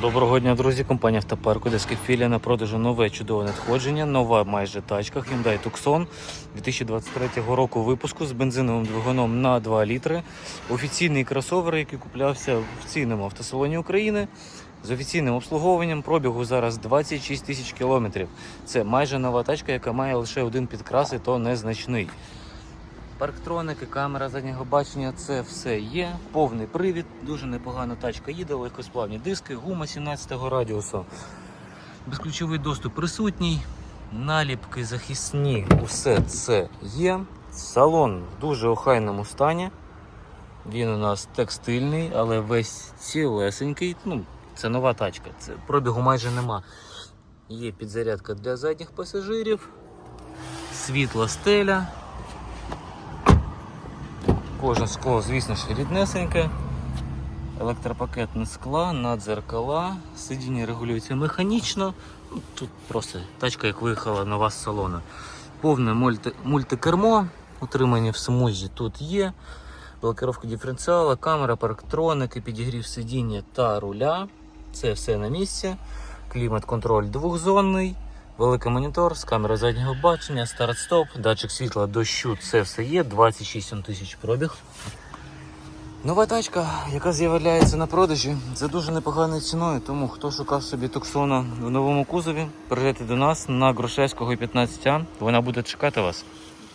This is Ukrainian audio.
Доброго дня, друзі. Компанія Автопарк Одеська філія на продажу нове чудове надходження. Нова майже тачка Hyundai Tucson 2023 року випуску з бензиновим двигуном на 2 літри. Офіційний кросовер, який куплявся в цінному автосалоні України. З офіційним обслуговуванням пробігу зараз 26 тисяч кілометрів. Це майже нова тачка, яка має лише один підкрас, і то незначний. Парктроники, камера заднього бачення, це все є. Повний привід, дуже непогана тачка їде, легкосплавні диски, гума 17-го радіусу. Безключовий доступ присутній, наліпки захисні, усе це є. Салон в дуже охайному стані. Він у нас текстильний, але весь цілесенький. Ну, це нова тачка, це пробігу майже нема. Є підзарядка для задніх пасажирів, світла стеля. Кожне скло, звісно ж, ріднесеньке. Електропакетне скла, надзеркала, сидіння регулюється механічно. Ну, Тут просто тачка, як виїхала нова з салону. Повне мульти, мультикермо, утримання в смузі тут є. Блокировка диференціала, камера, парктроники, підігрів сидіння та руля. Це все на місці. Клімат-контроль двохзонний. Великий монітор з камерою заднього бачення, старт-стоп, датчик світла, дощу, це все є, 26 тисяч пробіг. Нова тачка, яка з'являється на продажі за дуже непоганою ціною, тому хто шукав собі Туксона в новому кузові, приїжджайте до нас на Грушевського 15А, вона буде чекати вас.